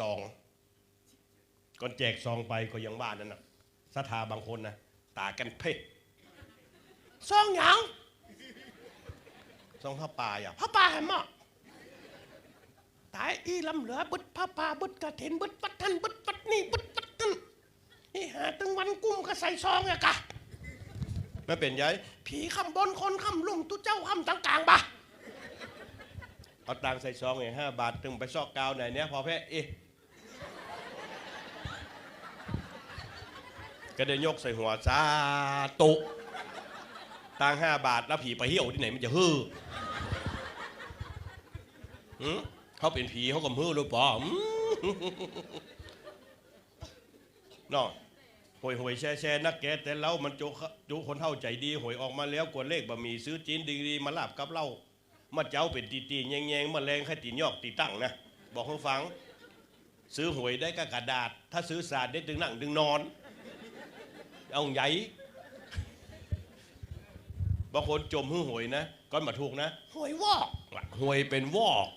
ซองก่อนแจกซองไปก็ยังบ้านนั่นนะศรัทธาบางคนนะตากันเพ่ซองหยังซองผ้าป่าอย่าผ้าป่าแหมอะตายอีลำเหลือบึดผ้าป่าบึดกระเถนบึดวัดท่านบึดวัดนี่บึดวัดนั่นนี่หาตึงวันกุ้มก็ใส่ซองอะกะไม่เป็นไงผีคำบนคนคำลุ่มตุเจ้าคำต่างกลางบ่ะเอาตังใส่ซองไงห้าบาทตึงไปซอกกาวไหนเนี้ยพอแพ้เอ๊ะ ก็ได้ยกใส่หัวซาตุตังห้าบาทแล้วผีไปเหี่ยวที่ไหนมันจะฮือเขาเป็นผีเขาก็ฮือหรือเปล่าหืมเนาะหวยหวยแช่แช่นักแกแต่เรามันจุจุคนเท่าใจดีหวยออกมาแล้วกวนเลขบะหมี่ซื้อจีนดีๆมาลาบกับเหล้ามาเจ้าเป็นตีตีแยงแยงมาแรงแค่ตีนยอกตีตั้งนะบอกให้ฟัง ซื้อหวยได้ก็กระดาษ ถ้าซื้อศาสตร์ได้ดึงนั่งดึงนอน เอาใหญ่บางคนจมหื้อหวยนะก้อนมาถูกนะหวยวอกหวยเป็นวอก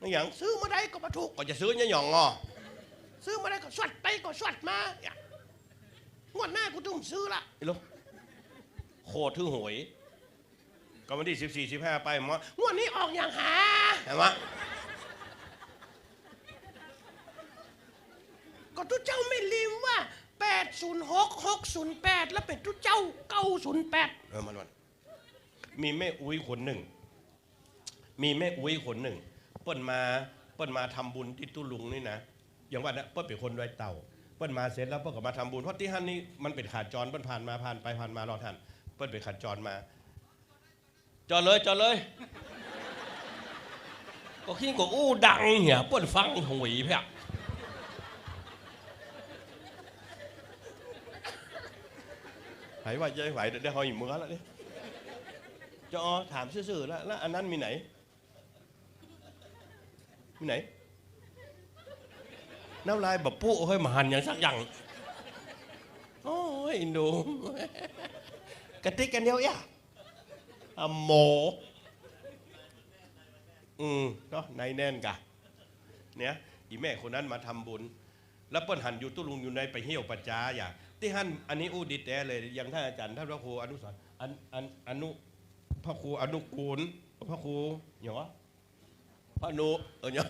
นี่อย่างซื้อมาได้ก็มาถูกก็จะซื้อเนี่ยหย่องงอซื้อมาได้ก็สวัดไปก็สวัดมาอย่างงวดหน้ากูต้องซื้อละไอ้ลูกโคตรทื่อหวยก็วันที่สิบสี่สิบห้าไปหมองวดนี้ออกอย่างหาเห็นไหมก็ทุกเจ้าไม่ ลืมว่า806 608แปดแล้วเป็นทุเจ้า908เออมันวันมีแม่อุ้ยคนหนึ่ง มีแม่อุ้ยคนหนึ่งเปิ้นมาเปิ้นมาทำบุญที่ตุลุงนี่นะอย่างว่านะเปิ้นเป็นคนดอยเต่าเปิ้นมาเสร็จแล้วเปิ้นก็มาทำบุญเพราะที่ฮั่นนี่มันเป็นขาจรเปิ้นผ่านมาผ่านไปผ่านมารอท่านเปิ้นเป็นขาจรมา จอดเลยจอดเลยก็ขี้ก็อู้ดังเหี่ยเปิ้นฟังหวยเพีย ไหว่าใจไหวเดี๋ยวหอยมือแล้วเนี่ยจอถามซื่อๆแล้วแล้วอันนั้นมีไหน มีไหน น้ำลายแบบปุ๊เฮ้ยมาหันอย่างสักอย่างโอ้ยอินดูกระติกกันเดียวอะอะโมอืมก็ในแน่นกะเนี่ยอีแม่คนนั้นมาทำบุญ แล้วเปิ้นหันอยู่ตุ้ลุงอยู่ในไปเหี่ยวปัจจาอย่าง ที่หันอันนี้อู้ดิแต้เลยอย่างท่านอาจารย์ท่านพระครูอนุสรณ์อันอันอนุพระครูอนุกูลพระครูอย่างวะพระนุเออเนี่ย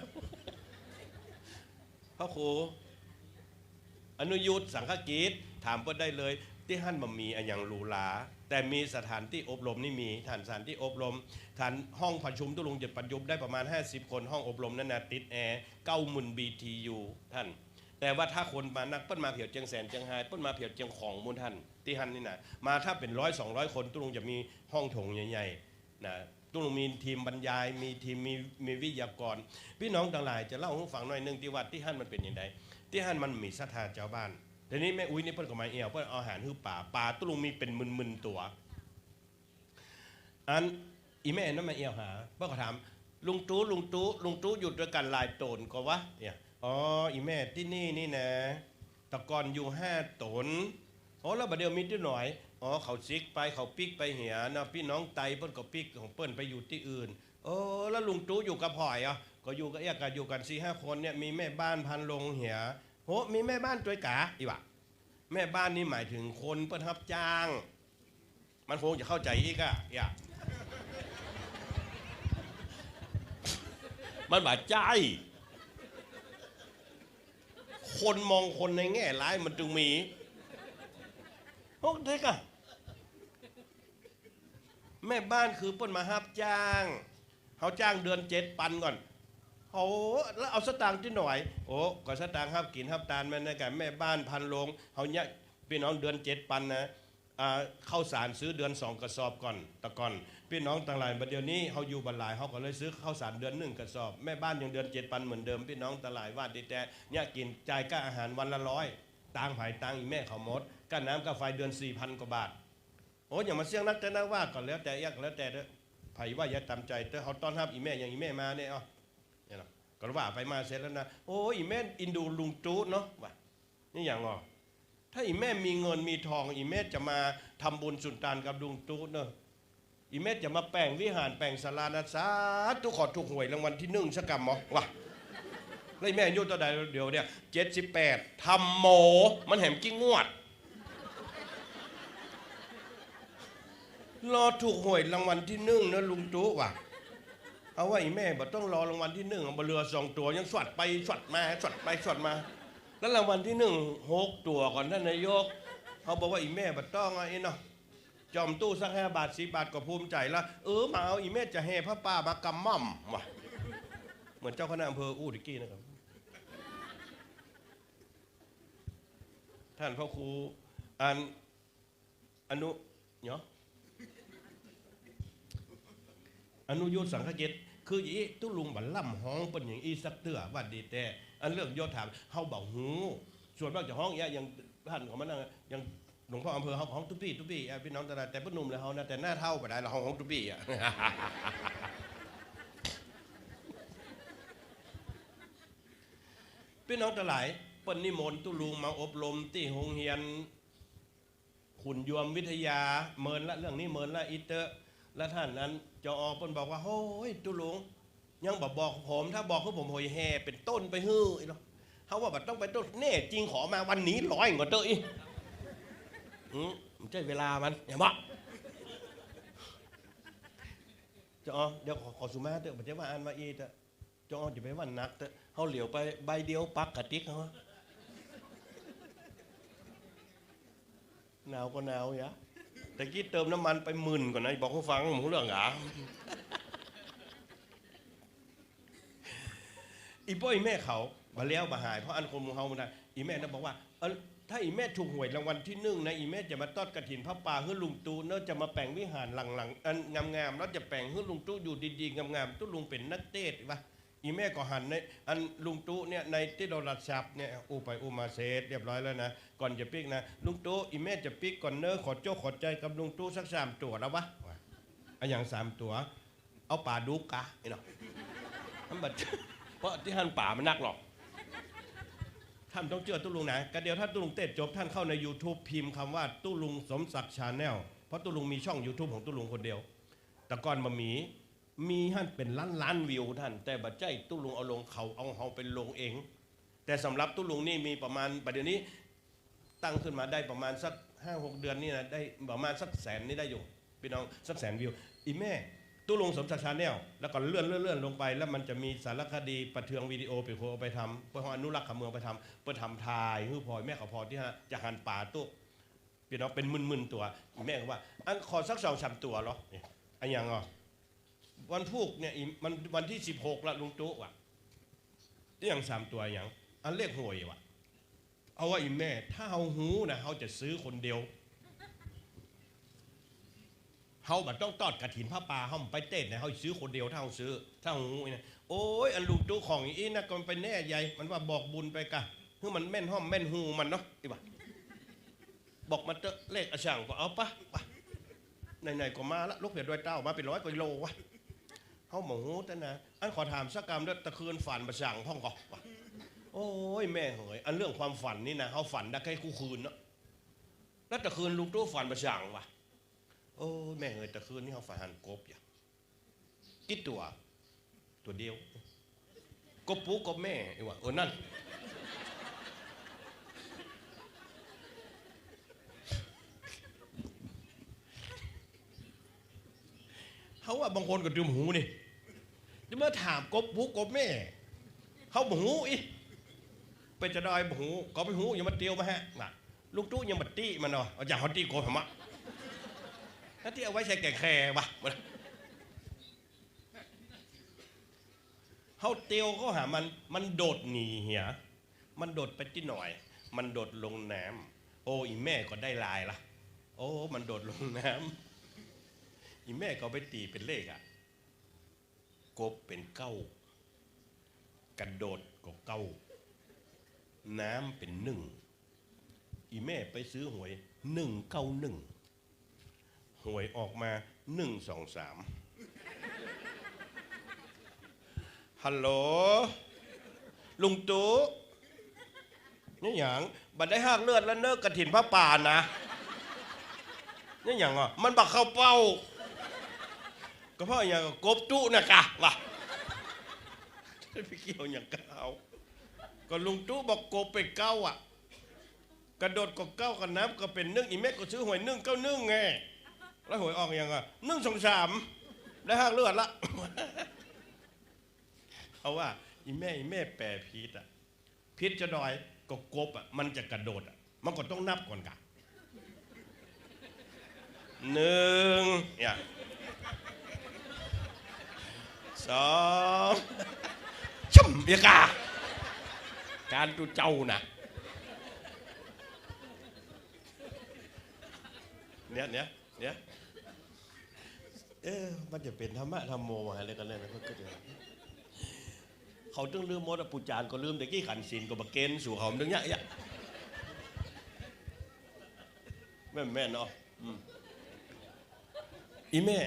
พระครูอนุยุทธสังฆกิจถามเปิ้นได้เลย ที่หันมามีอันอย่างหรูหราแต่มีสถานที่อบรมนี่มีฐานสถานที่อบรมฐานห้องประชุมตุลุงจะประยุบได้ประมาณ 50 คนห้องอบรมนั่นนะติดแอร์เก้าหมื่นบีทียูท่าน แต่ว่าถ้าคนมานักเปิ้นมาเผียวเจียงแสนเจียงไฮเปิ้นมาเผียวเจียงของมูลท่านที่หันนี่นะมาถ้าเป็นร้อยสองร้อยคนตุลุงจะมีห้องโถงใหญ่ๆนะตุลุงมีทีมบรรยาย มีทีมมีมีวิทยากร พี่น้องต่างหลายจะเล่าให้ฟังหน่อยหนึงที่ว่าที่หันมันเป็นอย่างไรที่หันมันมีศรัทธาเจ้าบ้านทีนี้แม่อุ้ยนี่เปิ้นก็มาเอวเปิ้นเอาอาหารฮือป่าป่าตุลุงมีเป็นหมื่นๆตัวอันอีแม่นั่นมาเอวหาเพื่อก็ถามลุงตู้ลุงตู้ลุงตู้หยุดด้วยกันลายโตนก็วะเนี่ย อ๋ออีแม่ที่นี่นี่นะตะกอนอยู่ห้าตนอ๋อแล้วบัดเดียวมีที่หน่อยอ๋อเขาซิกไปเขาปิกไปเหียนะพี่น้องไตเปิ้นก็ปิกของเปิ้นไปอยู่ที่อื่นโอ้แล้วลุงตู้อยู่กับพ่อยอะก็อยู่กับเอียกันอยู่กันสี่ห้าคนเนี่ยมีแม่บ้านพันลงเหียโหมีแม่บ้านตัวกาอีวะแม่บ้านนี่หมายถึงคนเปิ้นรับจ้าง มันคงจะเข้าใจอีกอะอย่ามันบาดใจ คนมองคนในแง่ร้ายมันจึงมีโอ้เด็กอะแม่บ้านคือเปิ้นมาฮับจ้างเขาจ้างเดือนเจ็ดปันก่อนโอ้แล้วเอาสตางค์ที่หน่อย โอ้ก็สตางค์ฮับกินฮับตานมันนะกันแม่บ้านพันลงเขาเนี่ยพี่น้องเดือนเจ็ดปันนะ ข้าวสารซื้อเดือนสองกระสอบก่อนตะก่อนพี่น้องต่างหลายบัดเดี๋ยวนี้เขาอยู่บันหลายเขาก็เลยซื้อข้าวสารเดือนหนึ่งกระสอบแม่บ้านยังเดือนเจ็ดปันเหมือนเดิมพี่น้องต่างหลายว่าดีแต่เนี่ยกินจ่ายค่าอาหารวันละร้อยตังไผ่ตังอีแม่เขาหมดค่าน้ำค่าไฟเดือนสี่พันกว่าบาทโอ้ยอย่ามาเสี่ยงนักแต่นักว่าก่อนแล้วแต่ยักแล้วแต่เด้อไผ่ว่าอย่าตามใจแต่เขาต้อนรับอีแม่อย่างอีแม่มาเนี่ยอ๋อเนี่ยนะก็ว่าไปมาเสร็จแล้วนะโอ้ยอีแม่อินดูลุงจูดเนาะว่านี่อย่างงอ ถ้าอีแม่มีเงินมีทอง อีแม่จะมาทำบุญสุนทานกับลุงจูดเนาะอีเม็ดจะมาแปลงวิหารแปลงศาลานะสาทุกขอถูกหวยรางวัลที่หนึ่งสักกรรมหมอวะแล้วไอแม่อายุตัวใดเดี๋ยวเนี่ยเจ็ดสิบแปดทำโมมันแหมกิ้งงวด รอถูกหวยรางวัลที่หนึ่งนะลุงจุว่ะเอาว่าอ้แม่บ่ต้องรอรางวัลที่หนึ่งเอาบเรือสองตัวยังสวัดไปสวัดมาสวัดไปสวัดมา แล้วรางวัลที่หนึ่งหกตัวก่อนท่านนายก เขาบอกว่าอีแม่บ่ต้องไอ้เนาะจอมตู้สักห้าบาทสิบาทก็ภูมิใจละเออมาเอาอีแม่จะแห่พระป่ามากำม่อมว่ะเหมือนเจ้าคณะอำเภออู้ดิกี้นะครับ ท่านพ่อครูอันอนุเนาะอนุยุทธสังฆเจตคืออีตุลุงบัลล่ำห้องเป็นอย่างอีสักเตือว่าดีแต่ อันเรื่องยศถามเฮาเบาหูส่วนมากจะห้องเนี้ยยังท่านของมันนั่งยังหลวงพ่ออำเภอเฮาห้องตุ๊ปี้ตุ๊ปี้พี่น้องแต่แต่พ่อหนุ่มเลยเฮานะแต่หน้าเท่าไปได้เราห้องห้องตุ๊ปี้อะพี่น้องทั้งหลายเปิ้นนิมนต์ตุลุงมาอบรมที่โรงเรียนขุนยวมวิทยาเมินละเรื่องนี้เมินละอิเตอร์และท่านนั้นจออเปิ้นบอกว่าโอ้ยตุลุง ยังบอกบอกผมถ้าบอกคือผมโหยแห่เป็นต้นไปฮื้ออีหรอกเขาว่าบัดต้องไปต้นแน่จริงขอมาวันนี้ร้อยกว่าเตออีอืมมันใช่เวลามันอย่าบอกจออเดี๋ยวขอขอสุมาเตอะบัดจ้าว่าอ่านมาอีเตอะจออจะไปวันนักเตอะเขาเหลียวไปใบเดียวปักกระติกเขาหนาวก็หนาวย่าแต่กี้เติมน้ำมันไปหมื่นก่อนนะบอกเขาฟังหมูเรื่องหรอ อีป้อยแม่เขาบาเลี้ยวบาหายเพราะอันคนหมูเฮามันได้อีแม่น่ะบอกว่าเออถ้าอีแม่ถูกหวยรางวัลที่หนึ่งนะอีแม่จะมาตอดกระถินพระป่าเฮือลุงตู้เนอะจะมาแปลงวิหารหลังๆอันงามๆแล้วจะแปลงเฮือลุงตู้อยู่ดีๆงามๆตู้ลุงเป็นนักเตะวะอีแม่ก็หันในอันลุงตู้เนี่ยในที่โดนรัดชับเนี่ยอู้ไปอู้มาเสร็จเรียบร้อยแล้วนะก่อนจะปิกนะลุงตู้อีแม่จะปิกก่อนเนอะขอโจ้ขอใจกับลุงตู้สักสามตัวแล้ววะอันอย่างสามตัว เอาป่าดูกะไอ้เนาะมันบัด เพราะที่ท่านป่ามันนักหรอก ท่านต้องเชื่อตุ้ลุงนะก็เดี๋ยวถ้าตุ้ลุงเต้นจบท่านเข้าใน YouTube พิมพ์คำว่าตุ้ลุงสมศักดิ์ชาแนลเพราะตุ้ลุงมีช่อง YouTube ของตุ้ลุงคนเดียว แต่ก่อนมามีมีท่านเป็นล้านล้านวิวท่าน แต่บัดใจตุ้ลุงเอาลงเขาเอาเขาเป็นลงเอง แต่สำหรับตุ้ลุงนี่มีประมาณประเดี๋ยวนี้ตั้งขึ้นมาได้ประมาณสักห้าหกเดือนนี่นะได้ประมาณสักแสนนี่ได้อยู่พี่น้องสักแสนวิวอีแม่ ตู้ลงสมศักดิ์ชาแนลแล้วก็เลื่อนเลื่อนเลื่อนลงไป แล้วมันจะมีสารคดีประเทืองวิดีโอไปโคไปทำเพื่ออนุรักษ์ขเมืองไปทำเพื่อทำทายฮือพลอยแม่ขอพอที่ฮะจะหันป่าตู้พี่น้องเป็นมื่นๆตัวอีแม่ก็ว่า อันขอสักสองสามตัวเหรอเนี่ยอันยังอะวันพุกเนี่ยมันวันที่สิบหกละลุงตู้ว่ะนี่ยังสามตัวอย่าง อันเลขหวยว่ะ เอาว่าอีแม่ ถ้าเอาหูนะเขาจะซื้อคนเดียว เฮาบัดต้องตอดกระถินผ้าป่าเฮาไปเต้นนะเฮาซื้อคนเดียวถ้าเฮาซื้อ ถ้าหูนะโอ้ยอันลุงตู้ของอีนะก็มันไปแน่ใหญ่มันว่าบอกบุญไปกะคือมันแม่นห้อมแม่นหูมันเนาะอีบ่ะบอกมาเตอะเลขอาช่างก็เอาปะปะไหนๆก็มาละลูกเปียดด้วยเต้ามาเป็นร้อยกิโลวะเฮาหมหูแต่นะอันขอถามสักกรรมด้วยตะคืนฝันประช่างพ่องก็วะโอ้ยแม่เหยอันเรื่องความฝันนี่นะเฮาฝันได้แค่คู่คืนเนาะแล้วตะคืนลุงตู้ฝันประช่างวะ โอ้แม่เอ้ยแต่คืนนี้เขาฝันหันกบอย่ากี่ตัว ตัวเดียว กบปูกบแม่ไอ้วะเออนั่น เขาว่าบางคนก็ดื่มหูนี่จะมาถามกบปูกบแม่ เขาบหูอีเป็นจะได้บหูก็ไปหูอย่ามาเตียวมาฮะลูกตู้อยังมาตีมันเนาะอาจาเขาตีกบผมะ นั่นที่เอาไว้ใช้แก่แคร์วะเขาเตียวเขาหามันมันโดดหนีเหียมันโดดไปที่หน่อย มันโดดลงน้ำโอ้อีแม่ก็ได้ลายละโอ้ มันโดดลงน้ำอีแม่ก็ไปตีเป็นเลขอะกบเป็นเก้ากระโดดก็เก้า น้ำเป็นหนึ่ง อีแม่ไปซื้อหวยหนึ่งเก้าหนึ่ง หวยออกมาหนึ่งสองสามฮัลโหลลุงตู้นี่อย่างบัดได้หักเลือดแล้วเนิกกระถินพระป่านะนี่อย่างอะมันบักเข้าเป้า ก็เพราะอย่างกบตู้นะกะวะไปเกี่ยวอย่างกะเอาก็ลุงตู้บอกกบไปเก้าอะ กระโดดก็เก้ากันน้ำก็เป็นนึ่งอีแม่ก็ซื้อหวยนึ่งเก้านึ่งไง แล้วหวยออกยังอะนึ่งสองสามได้ห้างเลือดละเขาว่าอีแม่อีแม่แปรพิษอะพิษจะดอยก็กบอะมันจะกระโดดอะมันก็ต้องนับก่อนกะหนึ่งเนี่ยสองชุ่มเบียกาการตูเจ้านะเนี่ยเนี่ยเนี่ย เออมันจะเป็นธรรมะธรรมโมอะไรกันเนี่ยนะก็จะเขาต้องลืมมดอปูจานก็ลืมแต่กี้ขันศีลก็มาเกณฑ์สู่เขาดึงเนี้ยแม่แม่เนาะอีแม่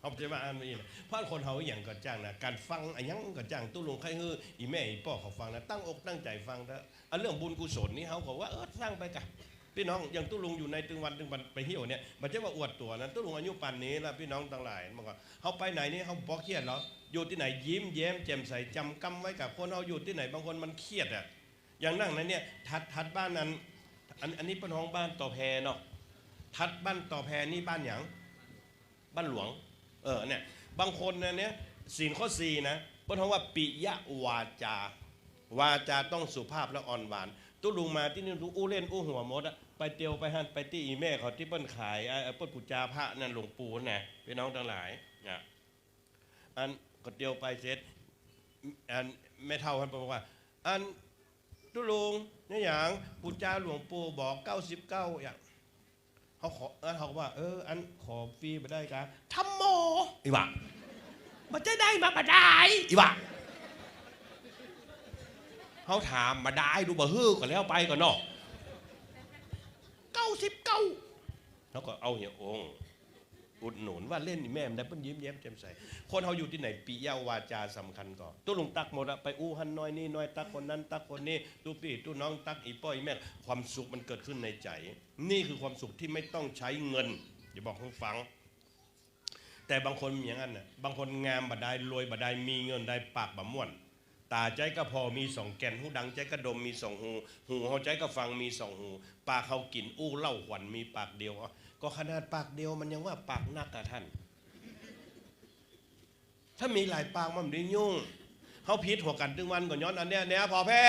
เขาจะมาอ่านมาอีกนะเพราะคนเขาอย่างก็จ้างนะการฟังอะหยังก็จ้างตู้ลงใครฮืออีแม่อีพ่อเขาฟังนะตั้งอกตั้งใจฟังเถอะเรื่องบุญกุศลนี่เขาบอกว่าเออสร้างไปกัน พี่น้องอย่างตู้ลุงอยู่ในตึงวันตึงวันไปเที่ยวเนี่ยมันจะว่าอวดตัวนะตู้ลุงอายุป่านนี้แล้วพี่น้องทั้งหลายมันก็เขาไปไหนนี่เขาบอกเครียดเหรออยู่ที่ไหนยิ้มแย้มแจ่มใสจำกำไว้กับคนเขาอยู่ที่ไหนบางคนมันเครียดอะอย่างนั่งนั้นเนี่ยทัดทัดบ้านนั้นอันอันนี้เป็นห้องบ้านต่อแพเนาะทัดบ้านต่อแพนี่บ้านหยังบ้านหลวงเออเนี่ยบางคนนะเนี่ยศีลข้อสี่นะเพราะว่าปิยวาจาวาจาต้องสุภาพและอ่อนหวาน ตู้ลุงมาที่นี่ลุงอู้เล่นอู้หัวมดอะไปเตียวไปหันไปที่อีแม่เขาที่เปิ้นขายไอ้ไอ้เปิ้นปูจาพระนั่นหลวงปู่น่ะพี่น้องทั้งหลายเนี่ยอันก็เตียวไปเสร็จอันแม่เท่าท่านบอกว่า อันตู้ลุงนี่อย่างปูจาหลวงปู่บอก99อย่างเขาขอเออเขาก็ว่า เออ อันขอฟรีไปได้กะทำโมอีหว่ามันจะได้มาปะได้อีหว่า เขาถามมาได้ดูบ่ฮือก็แล้วไปก่อนเนาะเก้าสิบเก้าแล้วก็เอาเหี่ยองอุดหนุนว่าเล่นนี่แม่มได้เพิ่นยิ้มแย้มแจ่มใสคนเขาอยู่ที่ไหนปิยาวาจาสำคัญก่อนตู้ลุงตักหมดอะไปอู้หันน้อยนี่น้อยตักคนนั้น ตักคนนี้ตู้พี่ตู้น้องตักอีป้อยแม่ความสุขมันเกิดขึ้นในใจ นี่คือความสุขที่ไม่ต้องใช้เงินอย่าบอกให้ฟัง แต่บางคนมีอย่างนั้นน่ะบางคนงามบ่ได้รวยบ่ได้มีเงินได้ปากบ่ม่วน ตาใจก็พอมีสองแก่นหูดังใจก็ดมมีสองหู หูเขาใจก็ฟังมีสองหู ปากเขากินอู้เล่าขวัญมีปากเดียวก็ขนาดปากเดียวมันยังว่าปากนักอะท่าน ถ้ามีหลายปากมันไม่ได้ยุ่งเขาพิษหัวกันตึงวันก่อนย้อนอันเนี้ยเนี้ยพอแพ้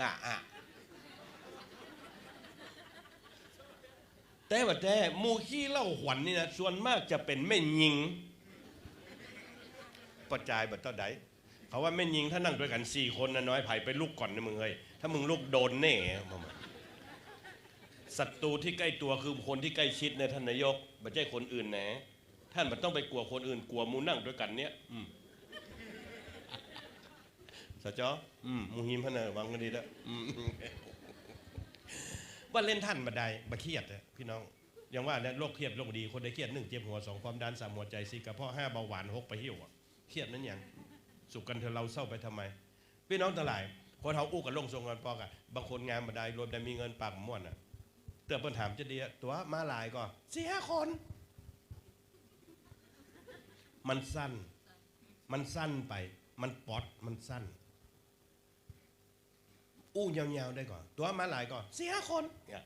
อะอะแต่ว่าแต่มูขี้เล่าขวัญนี่นะส่วนมากจะเป็นแม่ยิงประจายแบบเท่าใด เขาว่าแม่นยิงถ้านั่งด้วยกันสี่คนนะน้อยไผ่ไปลุกก่อนนะมึงเฮ้ยถ้ามึงลุกโดนแน่ศัตรูที่ใกล้ตัวคือคนที่ใกล้ชิดในท่านนายกไม่ใช่คนอื่นนะท่านมันต้องไปกลัวคนอื่น กลัวมูนั่งด้วยกันเนี้ยอืมสจออืมมูฮิมพะเนอวังกันดีแล้วอืมว่าเล่นท่านมาได้มาเครียดพี่น้องอย่างว่าเนี่ยโรคเครียดโรคดีคนได้เครียดหนึ่งเจ็บหัวสองความดันสามหัวใจสี่กระเพาะห้าเบาหวานหกไปหิ้วเครียดนั้นอย่าง สุขกันเถอะเราเศร้าไปทำไม พี่น้องทั้งหลายคนเขาอู้กันลงทรงกันปอกอะบางคนงานมาไดรวมแต่มีเงินปากม่วนอะเตือนเพิ่นถามจะดีตัวมาหลายก็สี่ห้าคน มันสั้น มันสั้นไป มันปอดมันสั้น อู้ยาวๆได้ก่อน ตัวมาหลายก่อนสี่ห้าคนเนี่ย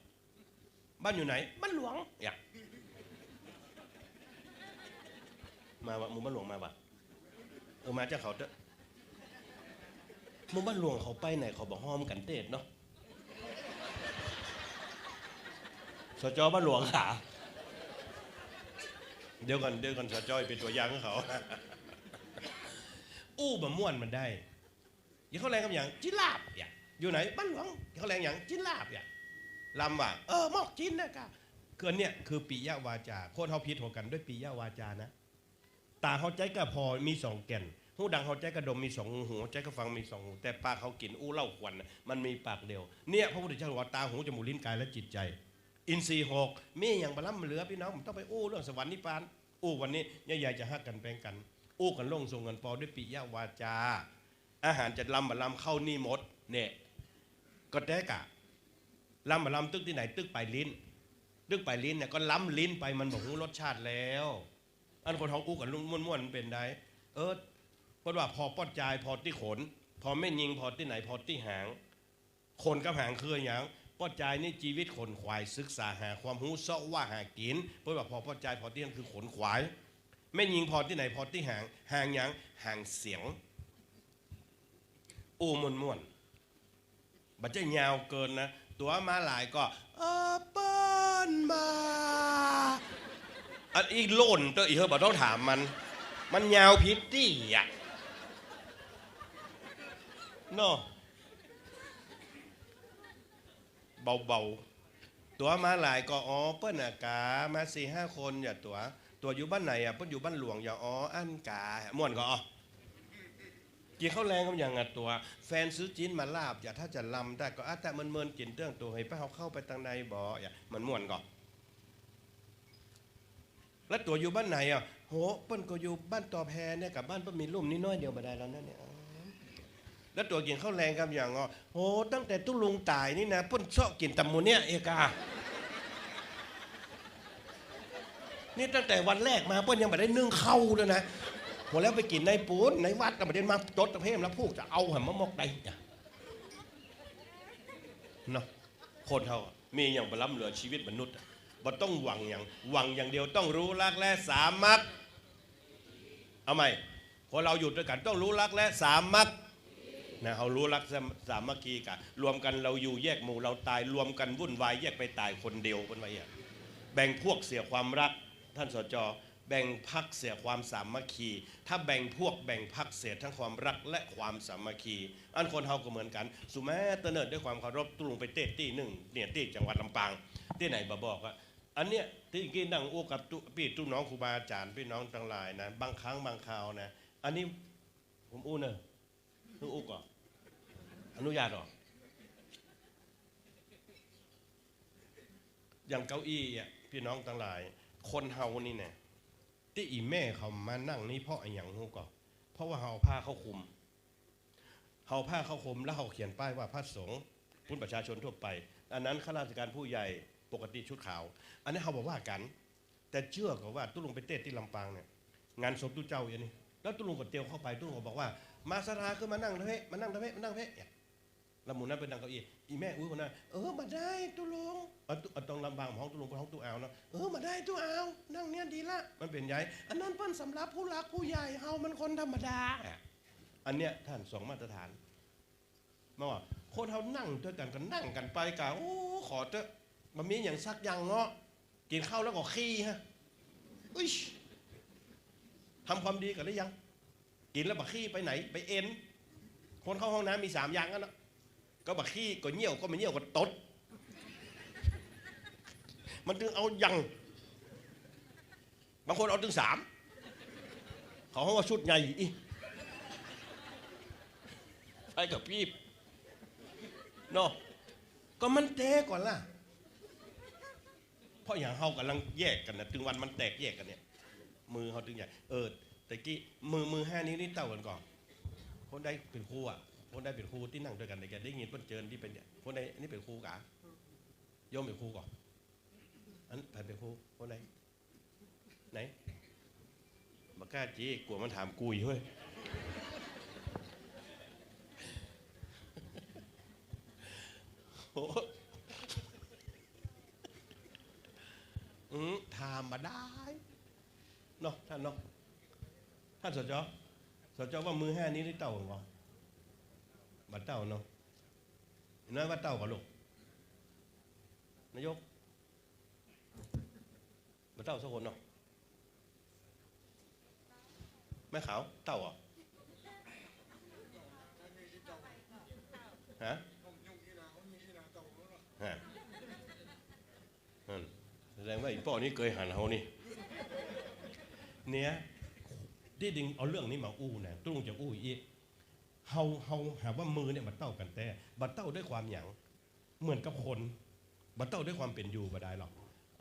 บ้านอยู่ไหนบ้านหลวงเนี่ยมาวะมึงบ้านหลวงมาวะ เออมาจากเขาเถอะหมุบ้านหลวงเขาไปไหนเขาบอกห้อมกันเตดเนาะสจบ้านหลวงขาเดี๋ยวก่อนเดี๋ยวก่อนสจอยเป็นตัวอย่างของเขา อู้บะม่วนมันได้ยี่เขาแรงกับอย่างจินลาบอย่าอยู่ไหนบ้านหลวงเขาแรงอย่างจินลาบอย่าลำว่าเออหมอกจินนะกะเกินเนี่ยคือปิยวาจาโคตรเขาพิดหัวกันด้วยปิยวาจานะ ตาเขาใจก็พอมีสองแก่นหูดังเขาใจกระดมมีสองหูใจก็ฟังมีสองหู แต่ปากเขากินอู้เล่าควันมันมีปากเดียวเนี่ยพระพุทธเจ้าบอกว่าตาหูจมูกลิ้นกายและจิตใจ อินทรีย์หกมีอย่างบาลัมเหลือพี่น้องผมต้องไปอู้เรื่องสวรรค์นิพพานอู้วันนี้ใหญ่ๆจะฮักกันแปลงกัน อู้กันลงทรงกันปอด้วยปิยะวาจา อาหารจะลำบาลัมเข้านี่หมดเนี่ยก็แตกะลำบาลัมตึกที่ไหนตึกปลายลิ้นตึกปลายลิ้นเนี่ยก็ล้ำลิ้นไปมันบอกหูรสชาติแล้ว อันคนท้องอู้กันม้วนๆมันเป็นได้ เออเพราะว่าพอปอนจายพอที่ขน พอไม่ยิงพอที่ไหนพอที่หาง คนกับหางคืออย่างปอใจายนี่ชีวิตขนขวายศึกษาหาความรู้เสาะว่าหากินเพราะว่าพอปอใจายพอที่นั่นคือขนขวาย ไม่ยิงพอที่ไหนพอที่หางหางอย่างหางเสียง อู้มวนมวนๆบัจจะยาวเกินนะ ตัวมาหลายก็เออเปิ้นมา อันอีโล่นเตออีเฮอบ่ต้องถามมัน มันยาวพิตตี้อะเนาะเบาๆ ตัวมาหลายก็อ๋อเปิ้นอากา มาสี่ห้าคนอย่าตัว ตัวอยู่บ้านไหนอะเปิ้นอยู่บ้านหลวงอย่าอ๋ออันกาม่วนก็อ๋อกินข้าวแรงก็อย่างอะตัว แฟนซื้อจีนมาลาบอย่าถ้าจะลำได้ก็อาแต่เมินๆกินเตื้องตัวให้ป้าเขาเข้าไปทางในบ่อย่ามันม่วนก่อน แล้วตัวอยู่บ้านไหนอะโหเปิ้นก็อยู่บ้านตอแพเนี่ยกับบ้านเปิ้นมีลุ่มนิดน้อยเดียวมาได้แล้วนั่นเนี่ยแล้วตัวกินข้าวแรงกับอย่างอะโหตั้งแต่ตุ้ลุงตายนี่นะเปิ้นชอบกินตำมูเนี่ยเอกานี่ตั้งแต่วันแรกมาเปิ้นยังไม่ได้นึ่งข้าวเลยนะหมดแล้วไปกินในปูนในวัดกับประเด็นมาจดตะเพ่มแล้วพูกจะเอาหันมะมอกใดเนี่ยเนาะคนเขามีอย่างบล้ำเหลือชีวิตมนุษย์ บ่ต้องหวังอย่างหวังอย่างเดียวต้องรู้รักและสามัคเอาไหมคนเราอยู่ด้วยกันต้องรู้รักและสามัคนะเขารู้รักสามัคคีกันรวมกันเราอยู่แยกหมู่เราตายรวมกันวุ่นวายแยกไปตายคนเดียวเป็นไงอะแบ่งพวกเสียความรัก ท่านสจแบ่งพักเสียความสามัคคี ถ้าแบ่งพวกแบ่งพักเสียทั้งความรักและความสามัคคี อันคนเฮาก็เหมือนกันสุแม้เตเนิดด้วยความเคารพตุลงไปเต้ตี้หนึ่งเนี่ยตี้จังหวัดลำปาง ที่ไหนบ่บอกว่า อันเนี้ยที่กินนั่งอู้กับตุพี่ตุ้น้องครูบาอาจารย์พี่น้องทั้งหลายนะบางครั้งบางคราวนะ อันนี้ผมอู้เนอะต้องอู้ก่อนอนุญาตหรออย่างเก้าอี้อะพี่น้องทั้งหลาย คนเฮานี่เนี่ยที่อีแม่เขามานั่งนี่เพราะอย่างนู้ก็เพราะว่าเขาผ้าเข้าคุมเขาผ้าเข้าคุมแล้วเขาเขียนป้ายว่าพระสงฆ์พุทธประชาชนทั่วไป อันนั้นข้าราชการผู้ใหญ่ ปกติชุดขาว อันนี้เขาบอกว่ากัน แต่เชื่อกับว่าตุลุงไปเต้ที่ลำปางเนี่ยงานศพตู้เจ้าอย่างนี้แล้วตุลุงก็เตียวเข้าไปตุลุงก็บอกว่า มาสราคือมานั่งเทะมานั่งเทะมานั่งเทะเนี่ยแล้วหมุนนั้นเป็นนั่งเก้าอี้อีแม่อุ้ยคนนั้นเออมาได้ตุลุงเอาตุเอาตรงลำบางของตุลุงไปห้องตู้อาเนาะเออมาได้ตู้อานั่งเนี่ยดีละมันเป็นไงอันนั้นเปิ้นสำหรับผู้รักผู้ใหญ่เฮามันคนธรรมดาอันเนี้ยท่านสองมาตรฐานมาว่าคนเฮานั่งด้วยกันก็นั่งกันไปกะโอ้ขอเถอะ มันมีอย่างซักอย่างเงาะกินข้าวแล้วก็ขี้ฮะอุ้ยทำความดีกันหรือยัง กินแล้วบักขี้ไปไหน ไปเอ็น คนเข้าห้องน้ำมีสามอย่างกันนะก็บักขี้ก็เยี่ยวก็ไม่เยี่ยวก็ตด มันถึงเอายังบางคนเอาถึงสามเขาห้องว่าชุดใหญ่อีไปกับพี่เนาะก็มันแตกก่อนล่ะ เพราะอย่างเฮากำลังแยกกันนะถึงวันมันแตกแยกกันเนี่ย มือเขาถึงใหญ่เออแต่กี้มือมือห้านิ้วนี่เต่ากันก่อนคนใดเป็นครูอะคนใดเป็นครูที่นั่งด้วยกันในแกได้ยินเพิ่นเจิญที่เป็นเนี่ยคนใดนี่เป็นครูกะโยมเป็นครูก่อนอันใครเป็นครูคนไหนไหนบักกล้าจีกลัวมันถามกุยเฮ้ยโอ้ มาได้เนาะท่านเนาะท่านสจสจว่ามือห้านี้ได้เต่าเหรอบัดเต่าเนาะน้อยว่าเต่าก่อนลูกนายกบัดเต่าสักคนเนาะแม่ขาวเต่าอะฮะนั่นแส ดงว่าอีป้อนี่เคยหันเฮานี่เนี่ยที่ดิงเอาเรื่องนี้มาอู้นะตุ้งจะอู้อีเฮาเฮาหาว่ามือเนี่ยมันเต้ากันแต่บัดเต้าด้วยความหยั่งเหมือนกับคนบัดเต้าด้วยความเป็นอยู่บ่ได้หรอก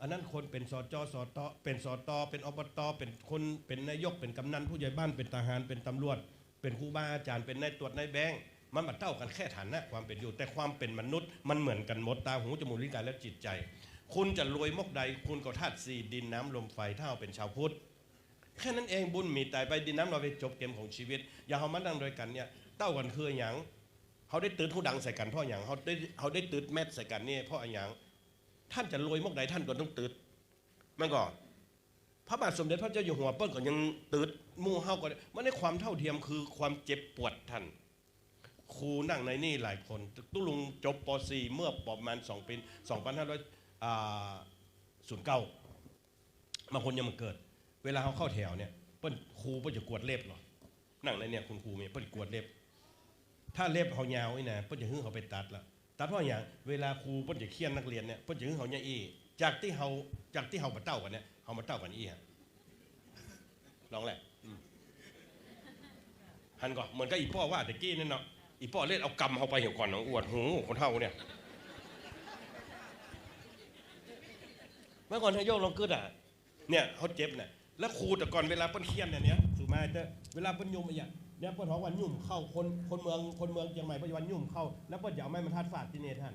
อันนั้นคนเป็นสจสตเป็นสตเป็นอบตเป็นคนเป็นนายกเป็นกำนันผู้ใหญ่บ้านเป็นทหารเป็นตำรวจ เป็นครูบาอาจารย์เป็นนายตรวจนายแบงค์มันมาเต้ากันแค่ฐานะความเป็นอยู่ แต่ความเป็นมนุษย์มันเหมือนกันหมดตาหูจมูกลิ้นกายและจิตใจ คุณจะรวยมกใด คุณก็ธาตุสี่ดินน้ำลมไฟถ้าเอาเป็นชาวพุทธแค่นั้นเองบุญมีแต่ไปดินน้ำเราไปจบเกมของชีวิต อย่าเอามานั่งโดวยกันเนี่ยเต้ากันคืออย่างเขาได้ตืดหูดังใส่กันเพราะอย่างเขาได้เขาได้ตืดแมทใส่กันเนี่เพราะอย่างท่านจะรวยมกใดท่านก็ต้องตืดมันก็พระบาทสมเด็จพระเจ้าอยู่หัวเปิ้ลก็ยังตืดมู่เฮาก็มันในความเท่าเทียมคือความเจ็บปวดท่านครูนั่งในนี่หลายคน ตุ้ลุงจบป .4 เมื่อประมาณ2ปี 2500อ่า09บางคนยังมาเกิด เวลาเขาเข้าแถวเนี่ยเปิ้นครูเปิ้นจะกวดเล็บหรอนั่งในเนี่ยคุณครูเนี่ยเปิ้นกวดเล็บ ถ้าเล็บเขายาวนี่นะเปิ้นจะหึ่งเขาไปตัดละตัดเพราะอย่างเวลาครูเปิ้นจะเคียนนักเรียนเนี่ยเปิ้นจะหึ่งเขาเนี่ยอีจากที่เขาจากที่เขามาเต้ากันเนี่ยเขามาเต้ากันอีฮะลองแหละหันก่อนเหมือนกับอีพ่อว่าตะกี้นั่นเนาะอีพ่อเล่นเอากำเขาไปเหี่ยวก่อนน้องอวดหูคนเท่าเนี่ย มื่อก่อนทายโยกลองกึดอะเนี่ยเขาเจ็บเนี่ยแล้วครูแต่ก่อนเวลาเปิ้นเคียนเนี่ยเนี่ยสุมาเตอเวลาเปิ้นยุ่มอย่างเนี่ยเปิ้นของวันยุ่มเข้าคนคนเมืองคนเมืองเชียงใหม่ปัจจุบันยุ่มเข้าแล้วเปิ้นจะเอาไม้บรรทัดฟาดที่เนท่าน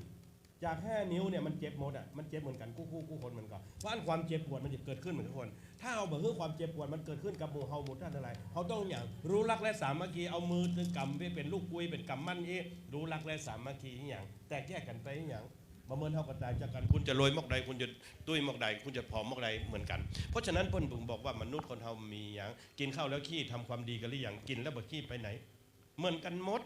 จากแค่นิ้วเนี่ยมันเจ็บหมดอะมันเจ็บเหมือนกันกู้กู้กู้คนเหมือนกันเพราะอันความเจ็บปวดมันจะเกิดขึ้นเหมือนทุกคน ถ้าเอาแบบเพื่อความเจ็บปวดมันเกิดขึ้นกับหมู่เฮาหมู่ท่านอะไรเขาต้องอย่างรู้รักและสามัคคีเอามือถึงกำไปเป็นลูกกุยเป็นกำมั่นเอ๊รู้รักและสามัคคีอย่าง แตกแยกกันไปอย่าง ประเมินเท่ากันตายจากกันคุณจะรวยมอกใดคุณจะตุ้ยมอกใดคุณจะผอมมอกใดเหมือนกัน เพราะฉะนั้นเพิ่นบ่งบอกว่ามนุษย์คนเฮามีอย่างกินข้าวแล้วขี้ทำความดีกันหรือยังกินแล้วบ่ขี้ไปไหน เหมือนกันหมด